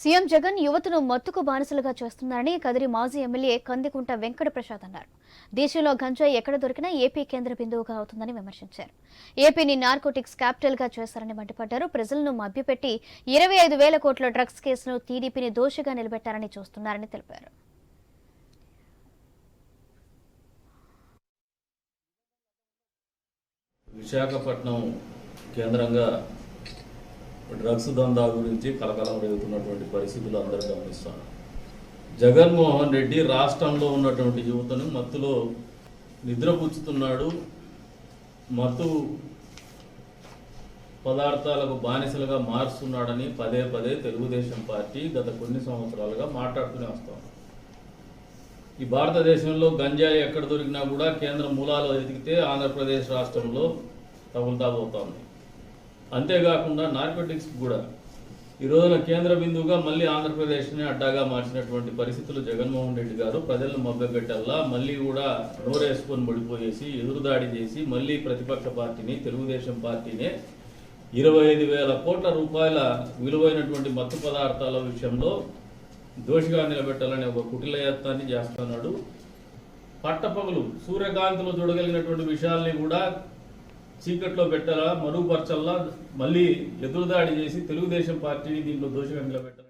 CM Jagan యువతను మత్తుకు బానిసలుగా చేస్తున్నారని కదిరి మాజీ ఎమ్మెల్యే కందికుంట వెంకట ప్రసాద్ అన్నారు. దేశంలో గంజాయి ఎక్కడ దొరికినా ఏపీ కేంద్ర బిందువుగా అవుతుందని విమర్శించారు. ఏపీని నార్కోటిక్స్ క్యాపిటల్గా చేశారని మండిపడ్డారు. ప్రజలను మభ్యపెట్టి ఇరవై ఐదు వేల కోట్ల డ్రగ్స్ కేసును టీడీపీని దోషిగా నిలబెట్టారని చూస్తున్నారని తెలిపారు. విశాఖపట్నం కేంద్రంగా డ్రగ్స్ దందా గురించి కలకలం రేగుతున్నటువంటి పరిస్థితులు అందరూ గమనిస్తున్నారు. జగన్మోహన్ రెడ్డి రాష్ట్రంలో ఉన్నటువంటి యువతను మత్తులో నిద్రపుచ్చుతున్నాడు. మత్తు పదార్థాలకు బానిసలుగా మారుస్తున్నాడని పదే పదే తెలుగుదేశం పార్టీ గత కొన్ని సంవత్సరాలుగా మాట్లాడుతూనే వస్తాం ఈ భారతదేశంలో గంజాయి ఎక్కడ దొరికినా కూడా కేంద్ర మూలాలు వెతికితే ఆంధ్రప్రదేశ్ రాష్ట్రంలో తగులుతా అంతేకాకుండా నార్కోటిక్స్ కూడా. ఈ రోజున కేంద్ర బిందువుగా మళ్ళీ ఆంధ్రప్రదేశ్ని అడ్డాగా మార్చినటువంటి పరిస్థితులు జగన్మోహన్ రెడ్డి గారు ప్రజలను మభ్యపెట్టల్లా మళ్ళీ కూడా నోరేసుకొని పడిపోయేసి ఎదురుదాడి చేసి మళ్ళీ ప్రతిపక్ష పార్టీని తెలుగుదేశం పార్టీనే ఇరవై ఐదు వేల కోట్ల రూపాయల విలువైనటువంటి మత్తు పదార్థాల విషయంలో దోషిగా నిలబెట్టాలనే ఒక కుటిలయత్నాన్ని చేస్తున్నాడు. పట్టపగులు సూర్యకాంతిలో చూడగలిగినటువంటి విషయాల్ని కూడా చీకట్లో పెట్టాలా? మరుగుపరచల్లా మళ్ళీ ఎదురుదాడి చేసి తెలుగుదేశం పార్టీని దీంట్లో దోషంగా నిలబెట్టాలి